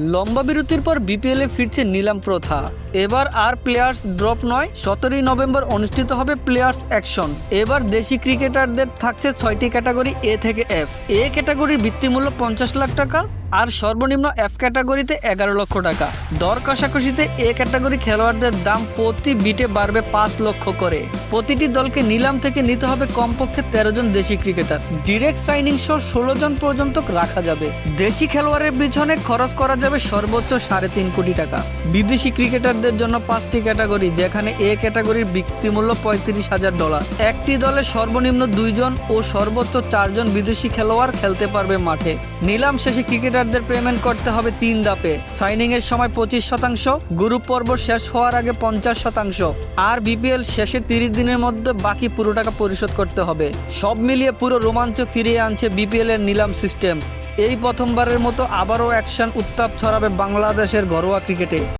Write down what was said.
লম্বা বিরতির পর বিপিএলে ফিরছে নিলাম প্রথা। এবার আর প্লেয়ার্স ড্রপ নয়, সতেরোই নভেম্বর অনুষ্ঠিত হবে প্লেয়ার্স অ্যাকশন এবার দেশি ক্রিকেটারদের থাকছে ছয়টি ক্যাটাগরি এ থেকে এফ এ ক্যাটাগরির ভিত্তিমূল্য পঞ্চাশ লাখ টাকা, আর সর্বনিম্ন এফ ক্যাটাগরিতে এগারো লক্ষ টাকা। দর কষাকষিতে এ ক্যাটাগরি খেলোয়াড়দের দাম প্রতি বিটে বাড়বে পাঁচ লক্ষ করে। প্রতিটি দলকে নিলাম থেকে নিতে হবে কমপক্ষে তেরো জন দেশি ক্রিকেটার ডিরেক্ট সাইনিং সহ ষোলো জন পর্যন্ত রাখা যাবে। দেশি খেলোয়াড়ের পিছনে খরচ করা যাবে সর্বোচ্চ সাড়ে তিন কোটি টাকা। বিদেশি ক্রিকেটারদের জন্য পাঁচটি ক্যাটাগরি, যেখানে এ ক্যাটাগরির বৃত্তিমূল্য পঁয়ত্রিশ হাজার ডলার। একটি দলে সর্বনিম্ন দুইজন ও সর্বোচ্চ চারজন বিদেশি খেলোয়াড় খেলতে পারবে মাঠে। নিলাম শেষে ক্রিকেটারদের পেমেন্ট করতে হবে তিন দাপে সাইনিং এর সময় পঁচিশ শতাংশ, গ্রুপ পর্ব শেষ হওয়ার আগে পঞ্চাশ শতাংশ। আর বিপিএল শেষে তিরিশ দিনের মধ্যে বাকি পুরো টাকা পরিশোধ করতে হবে। সব মিলিয়ে পুরো রোমাঞ্চ ফিরিয়ে আনছে বিপিএল এর নিলাম সিস্টেম। এই প্রথমবারের মতো আবারও অ্যাকশন উত্তাপ ছড়াবে বাংলাদেশের ঘরোয়া ক্রিকেটে।